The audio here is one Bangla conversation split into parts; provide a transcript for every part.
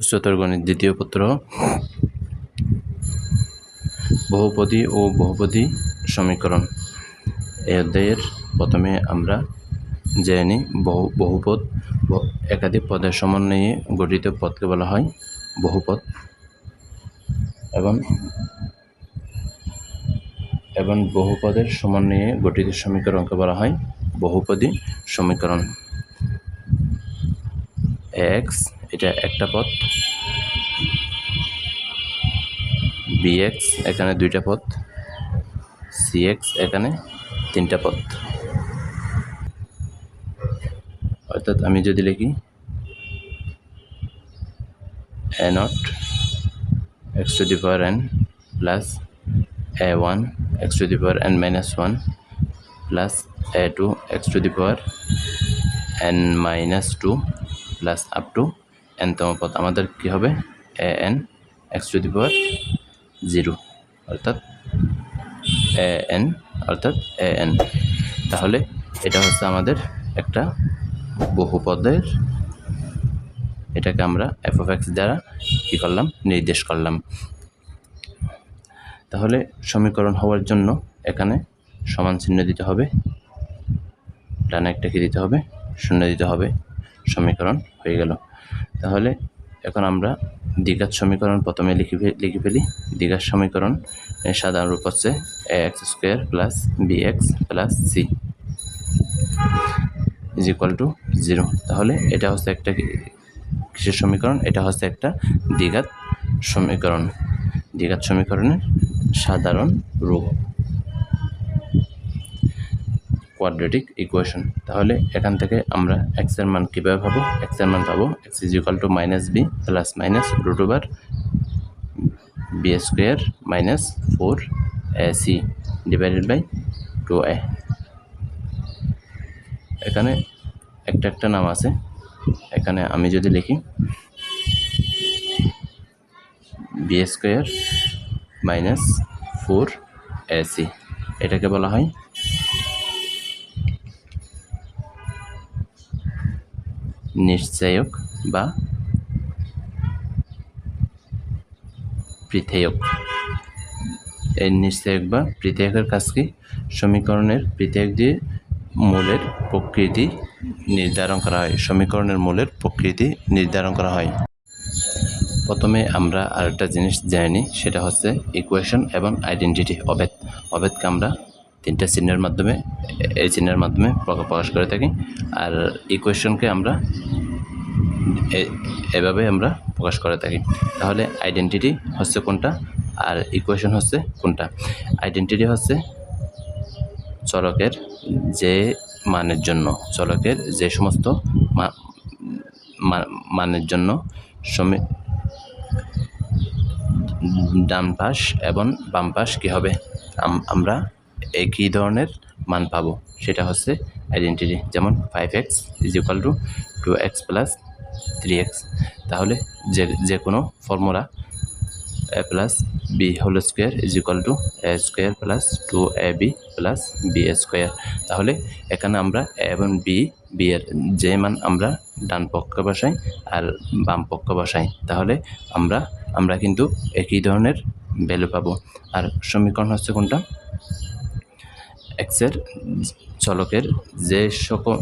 উচ্চতর গণিত দ্বিতীয় পত্র, বহুপদী ও বহুপদী সমীকরণ। অধ্যায়ের প্রথমে আমরা জেনে বহু, বহুপদ একাধিক পদের সমন্বয়ে গঠিত পদকে বলা হয় বহুপদ এবং এবং বহুপদের সমন্বয়ে গঠিত সমীকরণকে বলা হয় বহুপদী সমীকরণ। এক্স এটা একটা পদ বিএক্স এখানে দুইটা পদ সিএক্স এখানে তিনটা পদ অর্থাৎ আমি যদি লিখি a naught x to the power n plus a one x to the power n minus one plus a two x to the power n minus two plus up to এনতম পদ। আমাদের কী হবে? A n x to the power zero, অর্থাৎ এ এন, অর্থাৎ এ এন। তাহলে এটা হচ্ছে আমাদের একটা বহুপদের। এটাকে আমরা এফ অফ এক্স দ্বারা কী করলাম? নির্দেশ করলাম। তাহলে সমীকরণ হওয়ার জন্য এখানে সমান চিহ্ন দিতে হবে। ডানে একটা কি দিতে হবে? শূন্য দিতে হবে। সমীকরণ হয়ে গেল। তাহলে এখন আমরা দ্বিঘাত সমীকরণ প্রথমে লিখে লিখে ফেলি। দ্বিঘাত সমীকরণ সাধারণ রূপ হচ্ছে a x square plus b x plus c is equal to zero তাহলে এটা হচ্ছে একটা কিসের সমীকরণ? এটা হচ্ছে একটা দ্বিঘাত সমীকরণ। দ্বিঘাত সমীকরণের সাধারণ রূপ। কোয়াড্রেটিক ইকুয়েশন তাহলে এখান থেকে আমরা এক্সের মান কীভাবে পাবো? এক্সের মান পাবো x is equal to minus b plus minus root over b square minus four a c divided by two a এখানে একটা একটা নাম আছে। এখানে আমি যদি লিখি b square minus four a c এটাকে বলা হয় নিশ্চয়ক বা পৃথেয়ক। এই নিশ্চয়ক বা পৃথেয়কের কাজ কি? সমীকরণের পৃথক দিয়ে মূলের প্রকৃতি নির্ধারণ করা হয়। সমীকরণের মূলের প্রকৃতি নির্ধারণ করা হয়। প্রথমে আমরা আরেকটা জিনিস জেনে, সেটা হচ্ছে ইকুয়েশন এবং আইডেন্টিটি অভেদ। অভেদকে আমরা তিনটা চিহ্নের মাধ্যমে, এই চিহ্নের মাধ্যমে প্রকা- প্রকাশ করে থাকি। আর ইকুয়েশনকে আমরা এভাবে আমরা প্রকাশ করে থাকি। তাহলে আইডেন্টিটি হচ্ছে কোনটা? আর ইকুয়েশন হচ্ছে কোনটা? আইডেন্টিটি হচ্ছে চলকের যে মানের জন্য, চলকের যে সমস্ত মানের জন্য ডান পাশ এবং বাম পাশ কী হবে? আম- আমরা একই ধরনের মান পাবো? সেটা হচ্ছে আইডেন্টিটি যেমন five x is equal to two x plus three x তাহলে যে যে কোনো formula a plus b whole square is equal to a square plus two a b plus b square তাহলে এখানে আমরা এ এবং বি বি যে মান আমরা ডান পক্ষে বসাই আর বাম পক্ষে বসাই। তাহলে আমরা আমরা কিন্তু একই ধরনের ভ্যালু পাবো। আর সমীকরণ হচ্ছে কোনটা? এক্সের চলকের যে সকল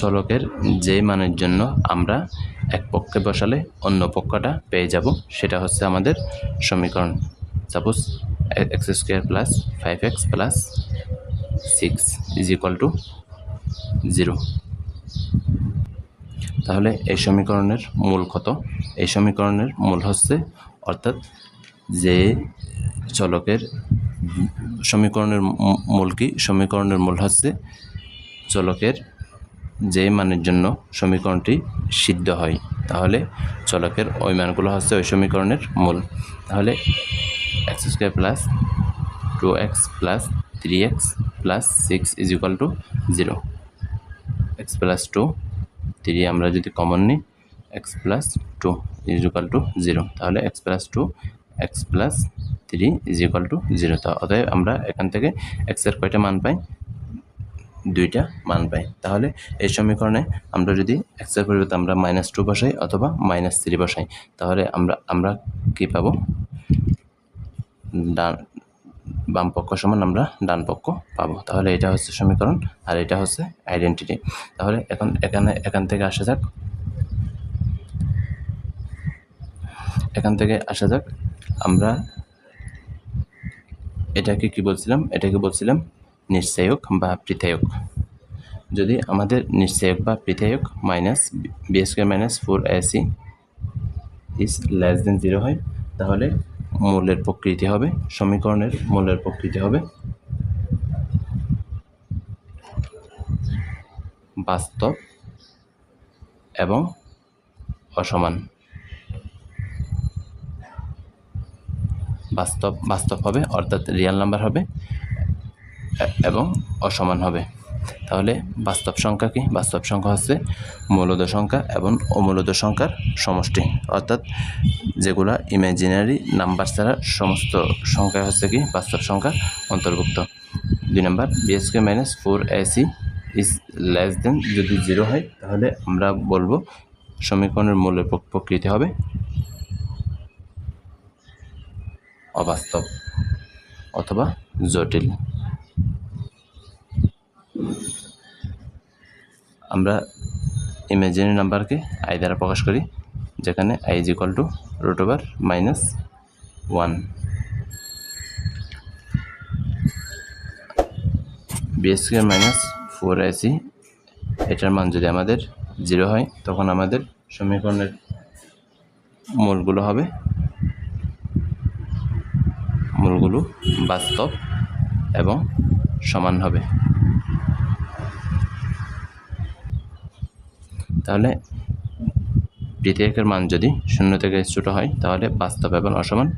চলকের যে মানের জন্য আমরা এক পক্ষে বসালে অন্য পক্ষটা পেয়ে যাব, সেটা হচ্ছে আমাদের সমীকরণ। Suppose x square plus five x plus six is equal to zero. তাহলে এই সমীকরণের মূল কত? এই সমীকরণের মূল হচ্ছে অর্থাৎ যে চলকের সমীকরণের মূল কি? সমীকরণের মূল হচ্ছে চলকের যে মানের জন্য সমীকরণটি সিদ্ধ হয়। তাহলে চলকের ওই মানগুলো হচ্ছে ওই সমীকরণের মূল। তাহলে x square plus two x plus three x plus six is equal to zero. X plus two, three আমরা যদি কমন নিই, x plus two is equal to zero. তাহলে x plus two, x plus three is equal to zero অতএব আমরা এখান থেকে এক্সের কয়টা মান পাই? দুইটা মান পাই। তাহলে এই সমীকরণে আমরা যদি এক্সের পরিবর্তে আমরা মাইনাস টু বসাই অথবা মাইনাস থ্রি বসাই, তাহলে আমরা আমরা কী পাবো? ডান, বাম পক্ষ সমান আমরা ডান পক্ষ পাবো। তাহলে এটা হচ্ছে সমীকরণ আর এটা হচ্ছে আইডেন্টিটি তাহলে এখন এখানে, এখান থেকে আসা যাক। এখান থেকে আসা যাক। আমরা এটাকে কি বলছিলাম? এটাকে বলছিলাম নিশ্চায়ক বা পৃথায়ক। যদি আমাদের নিশ্চায়ক বা পৃথায়ক minus b square minus four a c is less than zero হয়, তাহলে মূলের প্রকৃতি হবে, সমীকরণের মূলের প্রকৃতি হবে বাস্তব এবং অসমান। বাস্তব বাস্তব হবে, অর্থাৎ রিয়াল নাম্বার হবে এবং অসমান হবে। তাহলে বাস্তব সংখ্যা কি? বাস্তব সংখ্যা হচ্ছে মূলদ সংখ্যা এবং অমূলদ সংখ্যার সমষ্টি। অর্থাৎ যেগুলা ইমাজিনারি নাম্বার ছাড়া সমস্ত সংখ্যা হচ্ছে কি? বাস্তব সংখ্যা অন্তর্ভুক্ত। দুই number b square minus four a c is less than যদি জিরো হয়, তাহলে আমরা বলব সমীকরণের মূলের প্রকৃতি হবে অবাস্তব অথবা জটিল। আমরা ইমাজিনারি নাম্বারকে আই দ্বারা প্রকাশ করি, যেখানে i is equal to root over minus one b square minus four a c এটার মান যদি আমাদের জিরো হয়, তখন আমাদের সমীকরণের মূলগুলো হবে মূলগুলো বাস্তব এবং সমান হবে। তাহলে দ্বিতীয়কের মান যদি শূন্য থেকে ছোটো হয়, তাহলে বাস্তব এবং অসমান।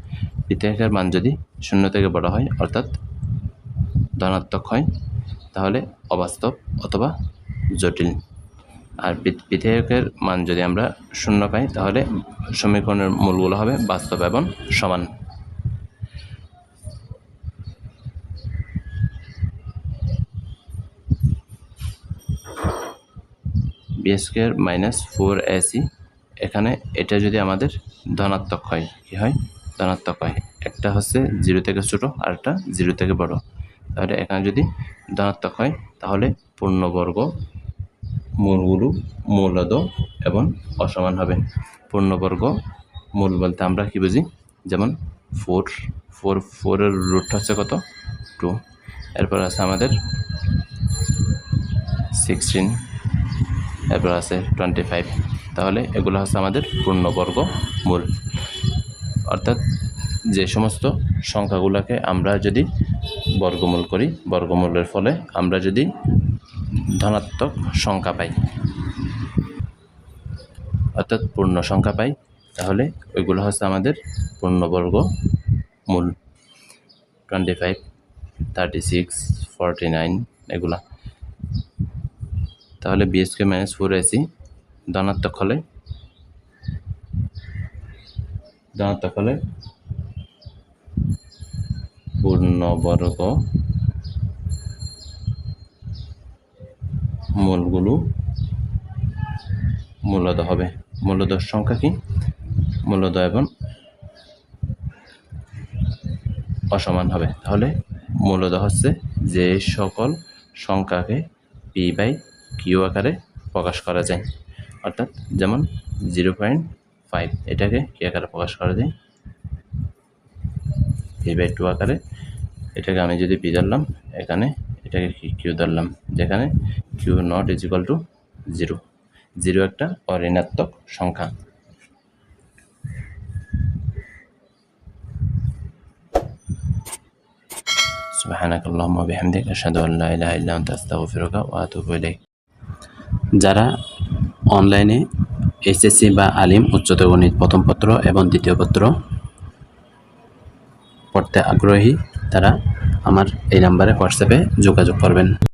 দ্বিতীয়কের মান যদি শূন্য থেকে বড় হয়, অর্থাৎ ধনাত্মক হয়, তাহলে অবাস্তব অথবা জটিল। আর বিধেয়কের মান যদি আমরা শূন্য পাই, তাহলে সমীকরণের মূলগুলো হবে বাস্তব এবং সমান। B square minus four a c এখানে এটা যদি আমাদের ধনাত্মক হয়, কী হয়? ধনাত্মক হয়। একটা হচ্ছে জিরো থেকে ছোটো আর একটা জিরো থেকে বড়। তাহলে এখানে যদি ধনাত্মক হয়, তাহলে পূর্ণবর্গ মূলগুলো মূলদ এবং অসমান হবে। পূর্ণবর্গ মূল বলতে আমরা কি বুঝি? যেমন ফোর ফোর ফোরের রুট হচ্ছে কত? টু এরপর আছে আমাদের সিক্সটিন এরপর আছে টোয়েন্টি ফাইভ তাহলে এগুলো হচ্ছে আমাদের পূর্ণবর্গ মূল। অর্থাৎ যে সমস্ত সংখ্যাগুলোকে আমরা যদি বর্গমূল করি, বর্গমূলের ফলে আমরা যদি ধনাত্মক সংখ্যা পাই, অর্থাৎ পূর্ণ সংখ্যা পাই, তাহলে ওইগুলো হচ্ছে আমাদের পূর্ণবর্গ মূল। Twenty five thirty six forty nine এগুলা। তাহলে বিএসকে মাইনাস ফোর এসি ধনাত্মক হলে ধনাত্মক হলে পূর্ণবর্গ মূলগুলো মূলদ হবে। মূলদ সংখ্যা কি? মূলদ এবং অসমান হবে। তাহলে মূলদ হচ্ছে যে সকল সংখ্যাকে পি বাই কিউ আকারে প্রকাশ করা যায় অর্থাৎ যেমন জিরো পয়েন্ট ফাইভ এটাকে কি আকারে প্রকাশ করা যায় পি বাই টু আকারে এটাকে আমি যদি পি ধরলাম এখানে এটাকে কি কিউ ধরলাম যেখানে Q not is equal to zero zero একটা অঋণাত্মক সংখ্যা سبحانك اللهم وبحمدك أشهد أن لا إله إلا أنت أستغفرك وأتوب إليك যারা অনলাইনে এসএসসি বা আলিম, উচ্চতর গণিত প্রথম পত্র এবং দ্বিতীয় পত্র পড়তে আগ্রহী, তারা আমার এই নাম্বারে হোয়াটসঅ্যাপে যোগাযোগ করবেন।